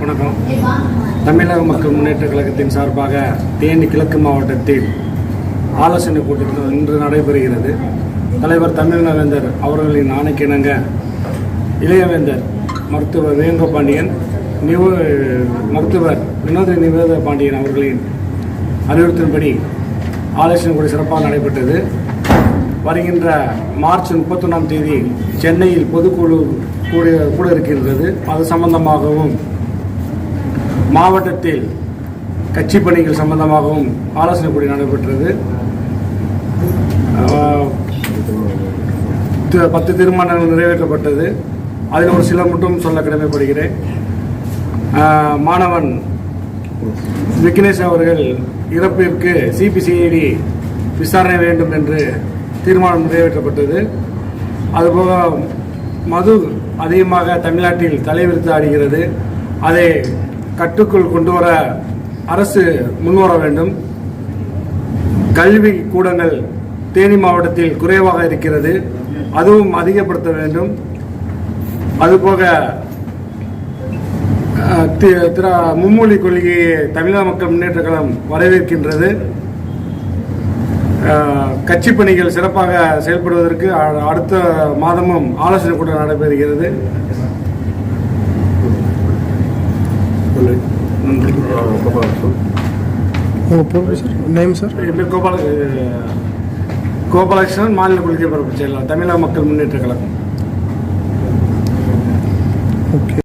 வணக்கம். தமிழக மக்கள் முன்னேற்ற கழகத்தின் சார்பாக தேனி கிழக்கு மாவட்டத்தில் ஆலோசனை கூட்டத்தில் இன்று நடைபெறுகிறது. தலைவர் தமிழ்நவேந்தர் அவர்களின் ஆணைக்கிணங்க இளையவேந்தர் மருத்துவர் வேங்கோ பாண்டியன் நிவ மருத்துவர் வினோத நிவேத பாண்டியன் அவர்களின் அறிவுறுத்தின்படி ஆலோசனை கூடி சிறப்பாக நடைபெற்றது. வருகின்ற மார்ச் முப்பத்தொன்னாம் தேதி சென்னையில் பொதுக்குழு கூட கூட இருக்கின்றது. அது சம்பந்தமாகவும் மாவட்டத்தில் கட்சி பணிகள் சம்பந்தமாகவும் ஆலோசனை கூடி நடைபெற்றது. பத்து தீர்மானங்கள் நிறைவேற்றப்பட்டது. அதில் ஒரு சில மட்டும் சொல்ல கடமைப்படுகிறேன். மாணவன் விக்னேஷ் அவர்கள் இறப்பிற்கு சிபிசிஐடி விசாரணை வேண்டும் என்று தீர்மானம் நிறைவேற்றப்பட்டது. அதுபோக மது அதிகமாக தமிழ்நாட்டில் தலைவிரித்து ஆடுகிறது. அதை கட்டுக்குள் கொண்டு வர அரசு முன்வர வேண்டும். கல்வி கூடங்கள் தேனி மாவட்டத்தில் குறைவாக இருக்கிறது. அதுவும் அதிகப்படுத்த வேண்டும். அதுபோக தி- திரா மும்மொழி கொள்கையை தமிழக மக்கள் முன்னேற்ற கழகம் வரவேற்கின்றது. கட்சி பணிகள் சிறப்பாக செயல்படுவதற்கு அடுத்த மாதமும் ஆலோசனை கூட்டம் நடைபெறுகிறது. கோபாலகிருஷ்ணன் மாநில கொள்கை பரப்பு செயலாளர் தமிழக மக்கள் முன்னேற்ற கழகம்.